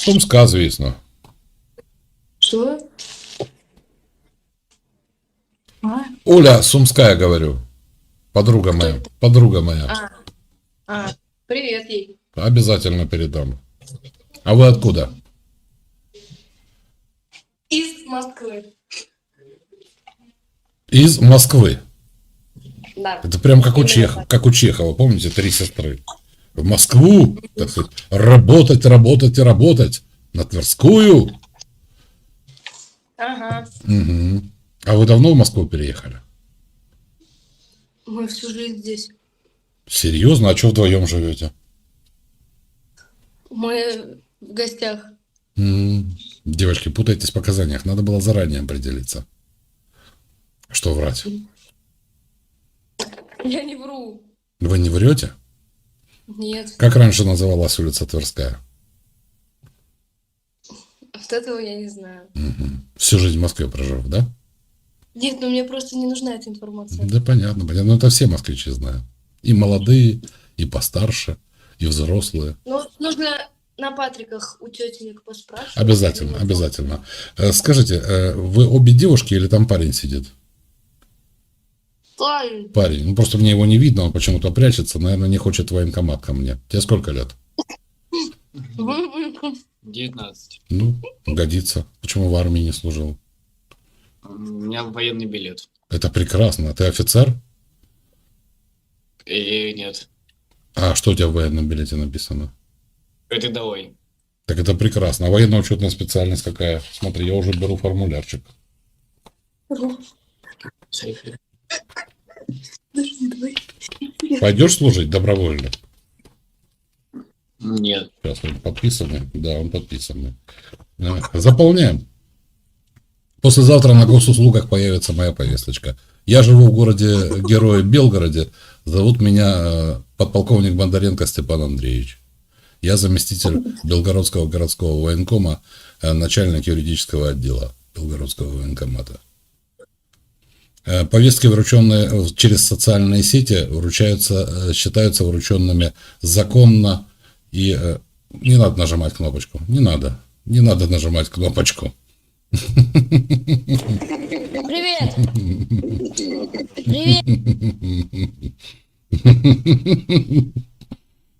Сумська, звісно. Что? А? Оля Сумская, я говорю. Подруга моя. это? Подруга моя. А. А. Привет ей. Обязательно передам. А вы откуда? Из Москвы. Из Москвы. Да. Это прям как у, Чех, так. как у Чехова, помните, три сестры. В Москву, так сказать, работать, работать и работать. На Тверскую. Ага. Мгм. А вы давно в Москву переехали? Мы всю жизнь здесь. Серьезно? А что вдвоем живете? Мы в гостях. М, Девочки, путаетесь в показаниях. Надо было заранее определиться. Что врать? Я не вру. Вы не врете? Нет. Как раньше называлась улица Тверская? Вот этого я не знаю. Мгм. Всю жизнь в Москве прожив, да? Нет, ну мне просто не нужна эта информация. Да, понятно, понятно. Ну, это все москвичи знают. И молодые, и постарше, и взрослые. Ну, нужно на Патриках у тетенек поспрашивать. Обязательно, обязательно. Э, Скажите, э, вы обе девушки или там парень сидит? Парень. Парень. Ну, просто мне его не видно, он почему-то прячется. Наверное, не хочет военкомат ко мне. Тебе сколько лет? 19. Ну, годится. Почему в армии не служил? У меня военный билет. Это прекрасно. А ты офицер? И нет. А что у тебя в военном билете написано? Рядовой. Так это прекрасно. А военная учетная специальность какая? Смотри, я уже беру формулярчик. Подожди, давай. Пойдешь служить добровольно? Нет. Сейчас он подписанный. Да, он подписанный. Заполняем. Послезавтра на госуслугах появится моя повесточка. Я живу в городе Герое Белгороде. Зовут меня э, подполковник Бондаренко Степан Андреевич. Я заместитель Белгородского городского военкома, э, начальник юридического отдела Белгородского военкомата. Э, Повестки, врученные через социальные сети, вручаются, э, считаются врученными законно и э, не надо нажимать кнопочку. Не надо. Не надо нажимать кнопочку. Привет! Привет!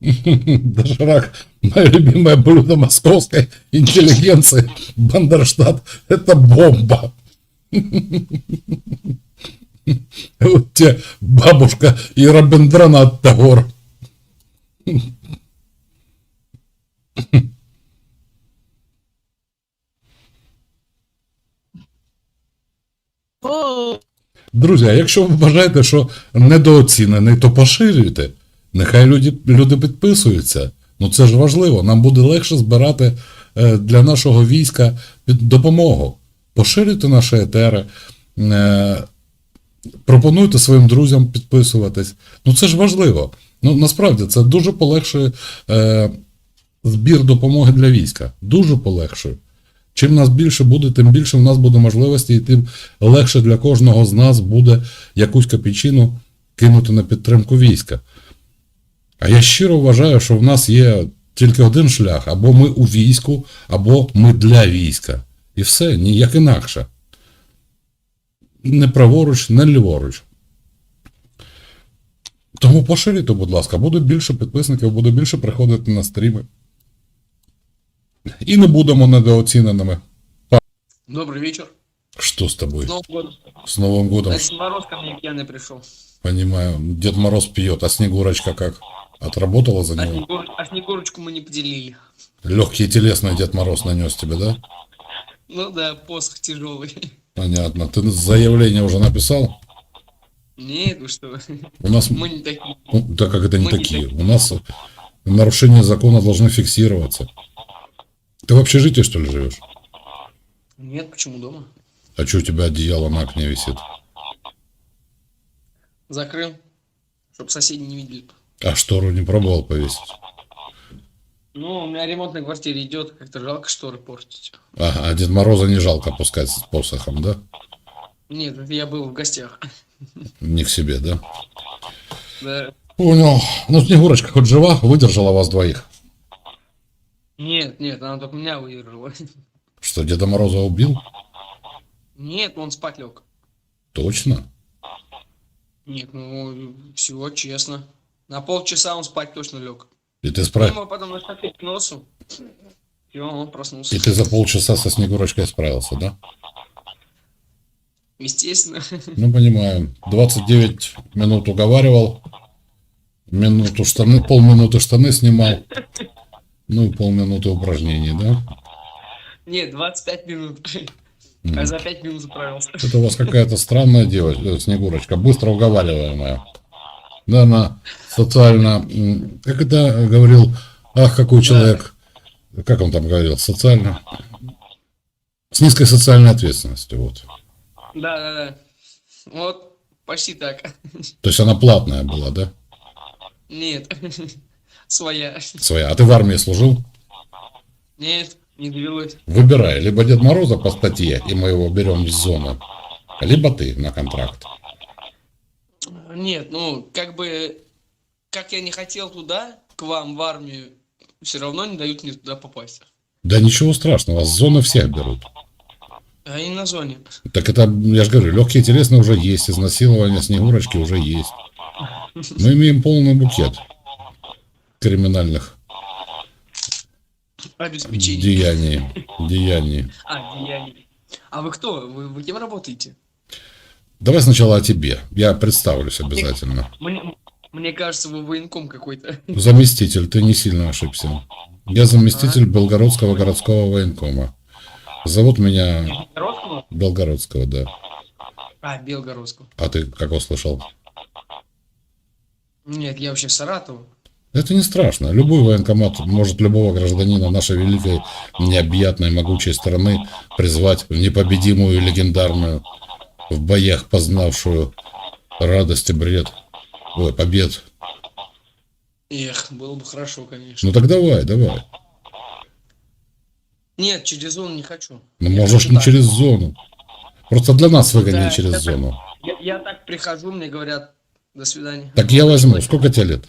Доширак, мое любимое блюдо московской интеллигенции, Бандерштат, это бомба. Вот тебе бабушка и Рабиндранат Тагор. Друзі, а якщо ви вважаєте, що недооцінений, то поширюйте. Нехай люди, люди підписуються. Ну це ж важливо. Нам буде легше збирати е, для нашого війська допомогу. Поширюйте наші етери, е, пропонуйте своїм друзям підписуватись. Ну це ж важливо. Ну насправді це дуже полегшує е, збір допомоги для війська. Дуже полегшує. Чим нас більше буде, тим більше в нас буде можливості, і тим легше для кожного з нас буде якусь копійчину кинути на підтримку війська. А я щиро вважаю, що в нас є тільки один шлях: або ми у війську, або ми для війська. І все, ніяк інакше. Не праворуч, не ліворуч. Тому поширюйте, будь ласка, буде більше підписників, буде більше приходити на стріми. І не будемо недооціненими. Добрый вечер. Что с тобой? С Новым годом. С Новым годом. Значит, Мороз ко мне пьяный пришел. Понимаю. Дед Мороз пьет, а Снегурочка как? Отработала за А, него? Снегур- а Снегурочку мы не поделили. Легкий телесный Дед Мороз нанес тебе, да? Ну да, посох тяжелый. Понятно. Ты заявление уже написал? Нет, вы что? У нас... Мы не такие. Ну, да как это не мы не такие? такие. У нас нарушения закона должны фиксироваться. Ты в общежитии, что ли, живешь? Нет, почему дома? А что у тебя одеяло на окне висит? Закрыл, чтобы соседи не видели. А штору не пробовал повесить? Ну, у меня ремонт на квартире идет, как-то жалко шторы портить. А, а Дед Мороза не жалко пускать с посохом, да? Нет, это я был в гостях. Не к себе, да? Да. Понял. Ну, Снегурочка хоть жива, выдержала вас двоих. Нет, нет, она только меня выиграла. Что, Деда Мороза убил? Нет, он спать лег. Точно? Нет, ну, всего честно. На полчаса он спать точно лег. И ты, спра... Ему потом наступил к носу. И он проснулся. И ты за полчаса со Снегурочкой справился, да? Естественно. Ну, понимаю. 29 минут уговаривал. Минуту штаны, полминуты штаны снимал. Ну и полминуты упражнений, да? Нет, 25 минут. А за 5 минут справился. Это у вас какая-то странная девочка, Снегурочка, быстро уговариваемая. Да, она социально... Как это говорил... Ах, какой человек... Как он там говорил? Социально... С низкой социальной ответственностью, вот. Да, да, да. Вот, почти так. То есть она платная была, да? Нет. Своя. Своя. А ты в армии служил? Нет, не довелось. Выбирай, либо Дед Мороза по статье, и мы его берем из зоны, либо ты на контракт. Нет, ну, как бы, как я не хотел туда, к вам в армию, все равно не дают мне туда попасть. Да ничего страшного, с зоны всех берут. А не на зоне. Так это, я же говорю, легкие телесные уже есть, изнасилование Снегурочки уже есть. Мы имеем полный букет криминальных Обеспечение. деяний. деяний. А, деяний. А вы кто? Вы, вы кем работаете? Давай сначала о тебе. Я представлюсь обязательно. Мне, мне кажется, вы военком какой-то. Заместитель, ты не сильно ошибся. Я заместитель Белгородского городского военкома. Зовут меня Белгородского? Белгородского, да. А, Белгородского. А ты как услышал? Нет, я вообще Саратова. Это не страшно. Любой военкомат может любого гражданина нашей великой, необъятной, могучей страны призвать в непобедимую и легендарную, в боях познавшую радость и бред. Ой, побед. Эх, было бы хорошо, конечно. Ну так давай, давай. Нет, через зону не хочу. Ну Я можешь не так. через зону. Просто для нас выгоднее Да, через это- зону. Я, я так прихожу, мне говорят, до свидания. Так я возьму. Сколько тебе лет?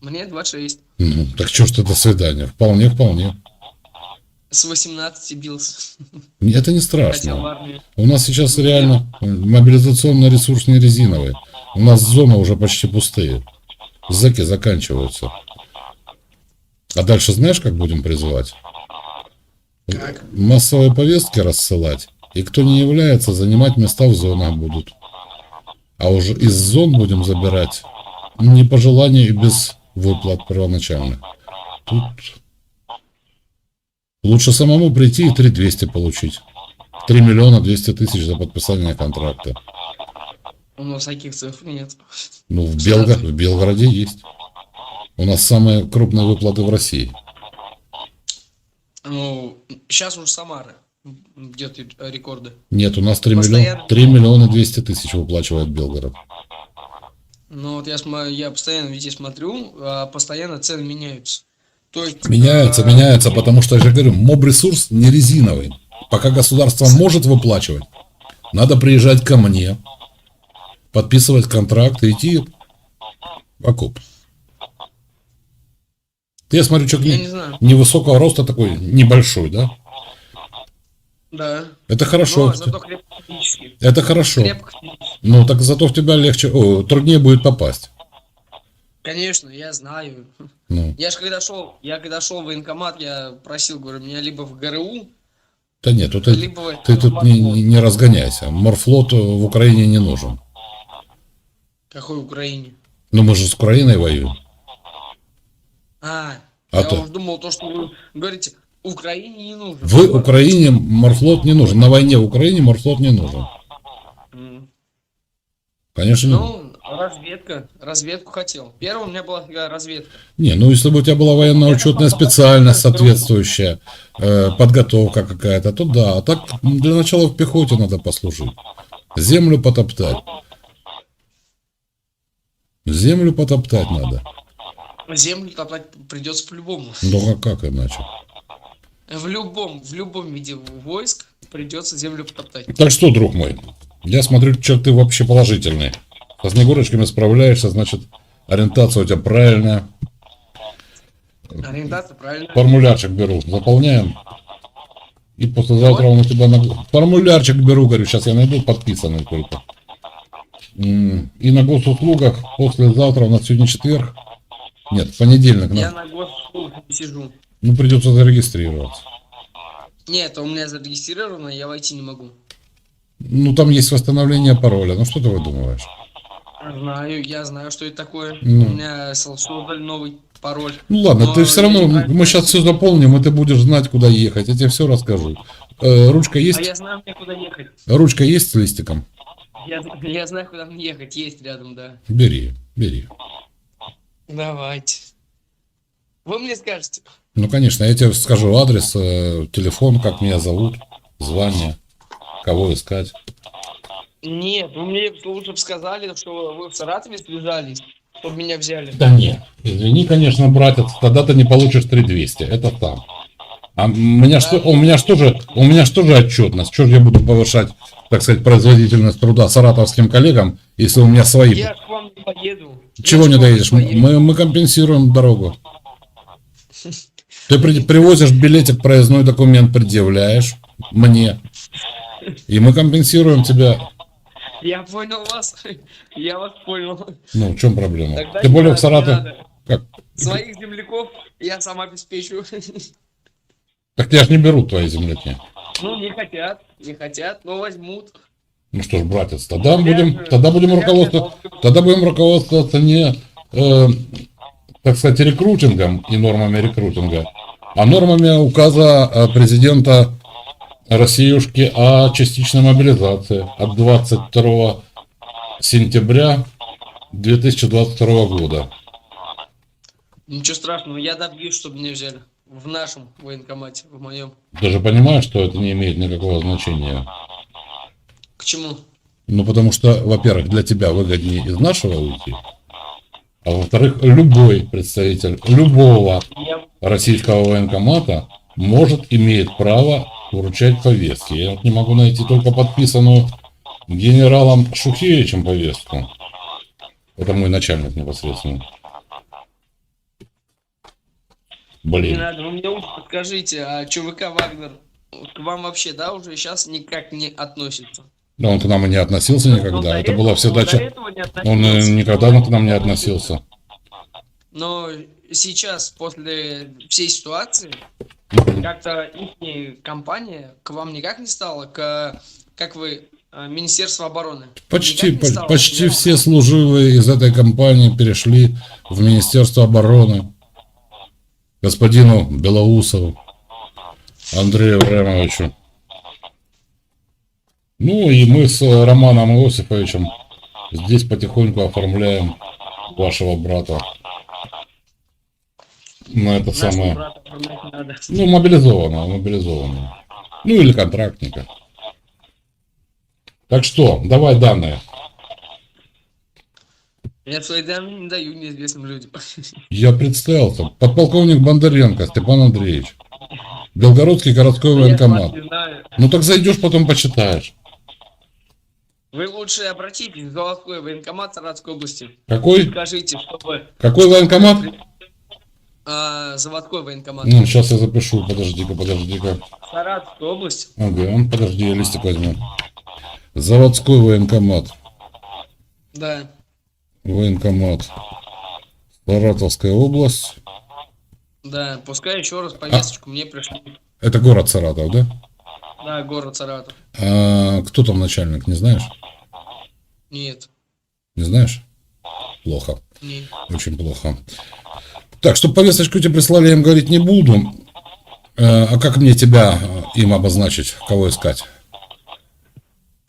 Мне 26. Ну, так что ж ты до свидания? Вполне, вполне. С 18 бился. Это не страшно. У нас сейчас реально мобилизационный ресурс не резиновый. У нас зоны уже почти пустые. Зэки заканчиваются. А дальше знаешь, как будем призывать? Как? Массовые повестки рассылать. И кто не является, занимать места в зонах будут. А уже из зон будем забирать не по желанию и без выплат первоначальных. Тут лучше самому прийти и 3200 получить. 3 миллиона 200 тысяч за подписание контракта. У нас таких цифр нет. Ну, в, Белго- в Белгороде есть. У нас самые крупные выплаты в России. Ну, сейчас уже Самара идет рекорды. Нет, у нас 3 миллиона, Постоянно. 3 миллиона 200 тысяч выплачивает Белгород. Ну вот я, смо- я постоянно везде смотрю, а постоянно цены меняются. То есть... Меняется, меняется, потому что, я же говорю, моб-ресурс не резиновый. Пока государство может выплачивать, надо приезжать ко мне, подписывать контракт и идти в окоп. Ты, я смотрю, человек Я не- не знаю. невысокого роста такой, небольшой, да? Да. Это хорошо. Но зато крепко. Это хорошо. Крепко. Ну, так зато в тебя легче, о, труднее будет попасть. Конечно, я знаю. Ну, Я же когда шел, я когда шел в военкомат, я просил, говорю, меня либо в ГРУ, да нет, тут ты, либо в ты тут не, не- разгоняйся. Морфлот в Украине не нужен. Какой Украине? Но мы же с Украиной воюем. А, А я то- уж думал, то, что вы говорите, Украине не нужен. В Украине морфлот не нужен. На войне в Украине морфлот не нужен. Конечно, не нужен. Ну, разведка. Разведку хотел. Первым у меня была разведка. Не, ну если бы у тебя была военно-учетная специальность соответствующая, э, подготовка какая-то, то да. А так для начала в пехоте надо послужить. Землю потоптать. Землю потоптать надо. Землю топтать придется по-любому. Ну а как иначе? В любом, в любом виде войск придется землю потоптать. Так что, друг мой, я смотрю, что ты вообще положительный. Со снегурочками справляешься, значит, ориентация у тебя правильная. Ориентация, правильно? формулярчик беру, заполняем. И послезавтра он у тебя на... Формулярчик беру, говорю, сейчас я найду, подписанный только. И на госуслугах послезавтра, у нас сегодня четверг. Нет, понедельник. Я на- на госуслугах не сижу. Ну, придется зарегистрироваться. Нет, у меня зарегистрировано, я войти не могу. Ну, там есть восстановление пароля. Ну, что ты выдумываешь? Знаю, я знаю, что это такое. Ну. У меня со- создали новый пароль. Ну, ладно, Но ты все я равно, неправильно мы сейчас все заполним, и ты будешь знать, куда ехать. Я тебе все расскажу. Э, ручка А есть? я знаю, мне куда ехать. Ручка есть с листиком? Я, я знаю, куда мне ехать. Есть рядом, да. Бери, бери. Давайте. Вы мне скажете. Ну, конечно, я тебе скажу адрес, э, телефон, как меня зовут, звание, кого искать. Нет, вы мне лучше бы сказали, что вы в Саратове связались, чтобы меня взяли. Да нет. Извини, конечно, братец, тогда ты не получишь 3200, это там. А у меня что, у меня что же, у меня что же отчетность? Что же я буду повышать, так сказать, производительность труда саратовским коллегам, если у меня свои? Я к вам не поеду. Чего Я не доедешь? поеду. Мы, мы компенсируем дорогу. Ты при- привозишь билетик, проездной документ предъявляешь мне. И мы компенсируем тебя. Я понял вас. Я вас понял. Ну, в чем проблема? Тогда Тем не более в надо, Саратове. надо. Как? Своих земляков я сам обеспечу. Так я же не беру твои земляки. Ну, не хотят, не хотят, но возьмут. Ну что ж, братец, тогда Я будем, же- тогда будем я же руководствоваться, должен- тогда будем руководствоваться не, э, так сказать, рекрутингом и нормами рекрутинга, а нормами указа э, президента Россиюшки о частичной мобилизации от 22 сентября 2022 года. Ничего страшного, я добьюсь, чтобы меня взяли. В нашем военкомате, в моем. Ты же понимаешь, что это не имеет никакого значения? К чему? Ну, потому что, во-первых, для тебя выгоднее из нашего уйти, а во-вторых, любой представитель любого российского военкомата может, имеет право вручать повестки. Я вот не могу найти только подписанную генералом Шухевичем повестку. Это мой начальник непосредственно. не Блин. надо, вы мне лучше подскажите, а ЧВК Вагнер к вам вообще, да, уже сейчас никак не относится? Да он к нам и не относился Он никогда. до Это этого- была всегда... он не Он э, никогда к нам не относился. Но сейчас, после всей ситуации, как-то их компания к вам никак не стала, к, как вы, э, Министерство обороны? Почти, по- стало? почти все служивые из этой компании перешли в Министерство обороны. Господину Белоусову, Андрею Ремовичу. Ну и мы с Романом Иосифовичем здесь потихоньку оформляем вашего брата на это Нашего самое. брата оформлять не надо. Ну, мобилизованного, мобилизованного. Ну или контрактника. Так что, давай данные. Я свои данные не даю неизвестным людям. Я представился. Подполковник Бондаренко Степан Андреевич. Белгородский городской Я вас военкомат. не знаю. Ну так зайдешь, потом почитаешь. Вы лучше обратитесь в заводской военкомат Саратовской области. Какой? Скажите, чтобы Какой военкомат? А, заводской военкомат Ну, сейчас я запишу. Подожди-ка, подожди-ка. Саратовской области. Ага, подожди, я листик возьму. Заводской военкомат. Да. Военкомат. Саратовская область. Да, пускай еще раз повесточку мне пришлют. Это город Саратов, да? Да, город Саратов. А, кто там начальник, не знаешь? Нет, Не знаешь? Плохо. нет. Очень плохо. Так, чтобы повесточку тебе прислали, я им говорить не буду. Э, А как мне тебя э, им обозначить? Кого искать?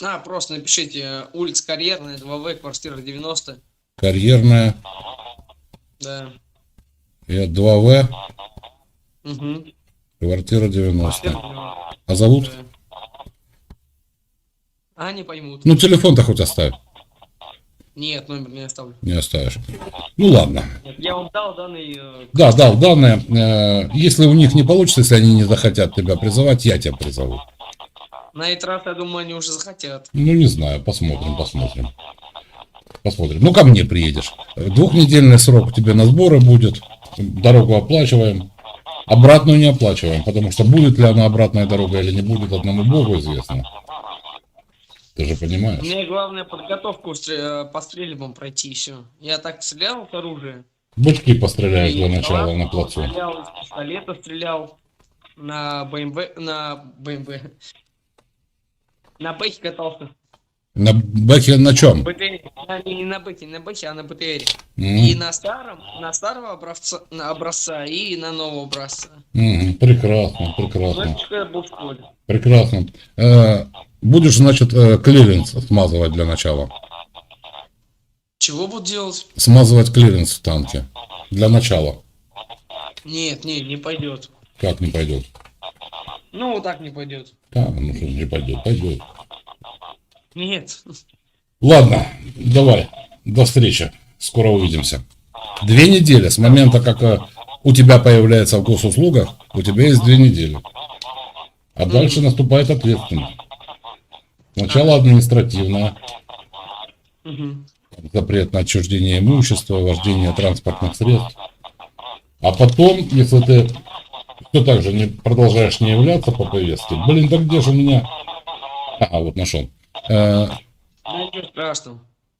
А, просто напишите э, улица Карьерная, 2В, квартира 90. Карьерная. Да. Я 2В, Угу. квартира 90. А зовут? А, не поймут. Ну, телефон-то хоть оставь. Нет, номер не оставлю. Не оставишь. Ну, ладно. Я вам дал данные... э, Да, дал данные. Э, Если у них не получится, если они не захотят тебя призывать, я тебя призову. На этот раз, я думаю, они уже захотят. Ну, не знаю, посмотрим, посмотрим. Посмотрим. Ну, ко мне приедешь. Двухнедельный срок тебе на сборы будет. дорогу оплачиваем, обратную не оплачиваем, потому что будет ли она обратная дорога или не будет, одному Богу известно. Ты же понимаешь? Мне главное подготовку э, по стрельбам пройти, все. Я так стрелял с оружия. Бычки постреляешь И для начала на плацу. Стрелял, из пистолета стрелял. На БМВ, на БМВ. На бэхе катался. На бэхе на чем? БТР. А, Не, на бэхе, не на бэхе, а на БТР. И на старом, на старого образца, на образца и на нового образца. Прекрасно, Ну, прекрасно. школе. Прекрасно. Э, Будешь, значит, э, клиренс смазывать для начала. Чего буду делать? Смазывать клиренс в танке. Для начала. Нет, нет, не пойдет. Как не пойдет? Ну, вот так не пойдет. Да, ну что, не пойдет, пойдет. Нет. Ладно, давай. До встречи. Скоро увидимся. Две недели с момента, как э, у тебя появляется в госуслугах, у тебя есть две недели. А дальше наступает ответственность. Сначала административная, Мгм. запрет на отчуждение имущества, вождение транспортных средств. А потом, если ты все так же не продолжаешь не являться по повестке, блин, да где же у меня... Ага, вот нашел. Э, Ну,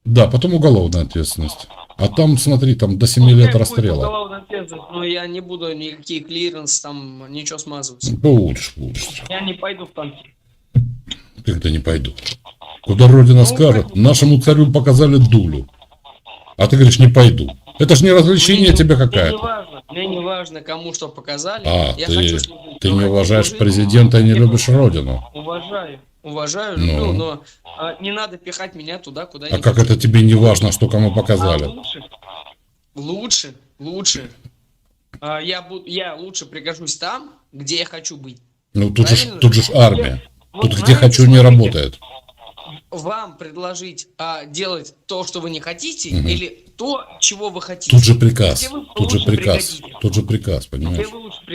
да, потом уголовная ответственность. А там, смотри, там до 7 Ну, лет расстрела. уголовная ответственность? Но я не буду никакие клиренс, там, ничего смазывать. Будешь, будешь. Я не пойду в танки. Как то не пойду. Куда Родина Ну, скажет, пойду. нашему царю показали дулю. А ты говоришь, не пойду. Это ж не развлечение Мне- тебе Мне не какая-то. важно, мне не важно, кому что показали. А, я ты, хочу ты не уважаешь президента и не любишь Родину. Уважаю, уважаю, Ну. люблю, но а, не надо пихать меня туда, куда А не как хочу. это тебе не важно, что кому А показали? лучше, лучше, лучше. А, я, буду, я лучше пригожусь там, где я хочу быть. Ну тут же, правильно? тут же ж армия. Вот Тут где знаете, хочу не смотрите, работает. Вам предложить а, делать то, что вы не хотите, Мгм. или то, чего вы хотите. Тут же приказ. Тут же приказ. пригодитесь? Тут же приказ, понимаешь?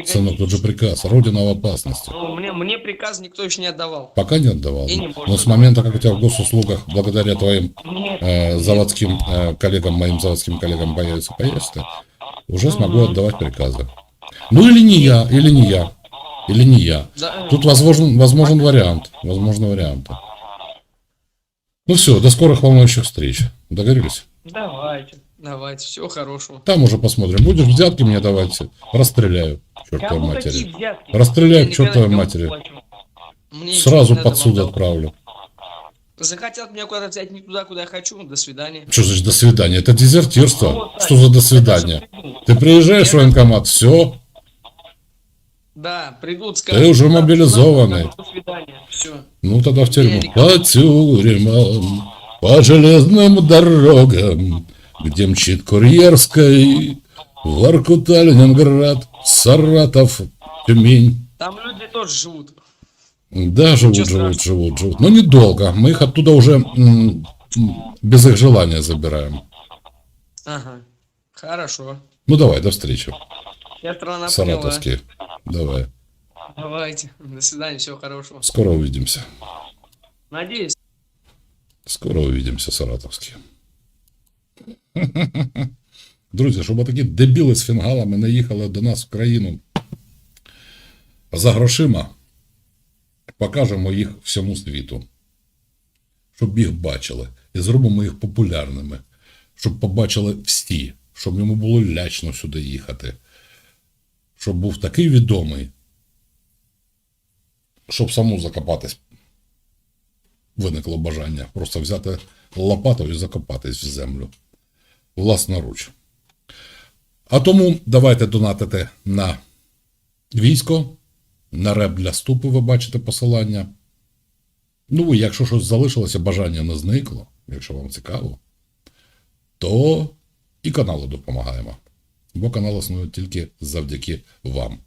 Сынок, тут же приказ. Родина в опасности. Ну, мне, мне приказ никто еще не отдавал. Пока не отдавал. И не Но с момента, как у тебя в госуслугах, благодаря твоим э, заводским э, коллегам, моим заводским коллегам появится поездка, уже смогу отдавать приказы. Ну или не я, или не я, или не я. Да, Тут возможен, возможен вариант. Возможны варианты. Ну все, до скорых волнующих встреч. Договорились? Давайте, давайте, всего хорошего. Там уже посмотрим. Будешь взятки мне давать, расстреляю. к Чертовой Кому матери. взятки? Расстреляю к чертовой матери. Мне Сразу под суд отправлю. Захотят меня куда-то взять не туда, куда я хочу, до свидания. Что значит до свидания? Это дезертирство. Что за до свидания? Ты приезжаешь в военкомат, все, Да, придут, скажут. уже «Да, мобилизованный». До свидания, все. ну тогда в тюрьму. По тюрьмам, по железным дорогам, где мчит курьерской, Воркута, Ленинград, Саратов, Тюмень. Там люди тоже живут. Да, живут, Ничего живут, страшного. живут, живут. Но недолго. Мы их оттуда уже без их желания забираем. Ага. Хорошо. Ну давай, до встречи. Я страна поняла. Саратовские. Давай. Давайте. До свидания, всего хорошего. Скоро увидимся. Надеюсь. Скоро увидимся, саратовські. Друзі, щоб такі дебіли з фінгалами не їхали до нас в країну за грошима, покажемо їх всьому світу. Щоб їх бачили. І зробимо їх популярними. Щоб побачили всі, щоб йому було лячно сюди їхати. Щоб був такий відомий, щоб саму закопатись виникло бажання просто взяти лопату і закопатись в землю власноруч. А тому давайте донатити на військо, на реп для ступи, ви бачите посилання. Ну, якщо щось залишилося, бажання не зникло, якщо вам цікаво, то і каналу допомагаємо. Бо канал існує тільки завдяки вам.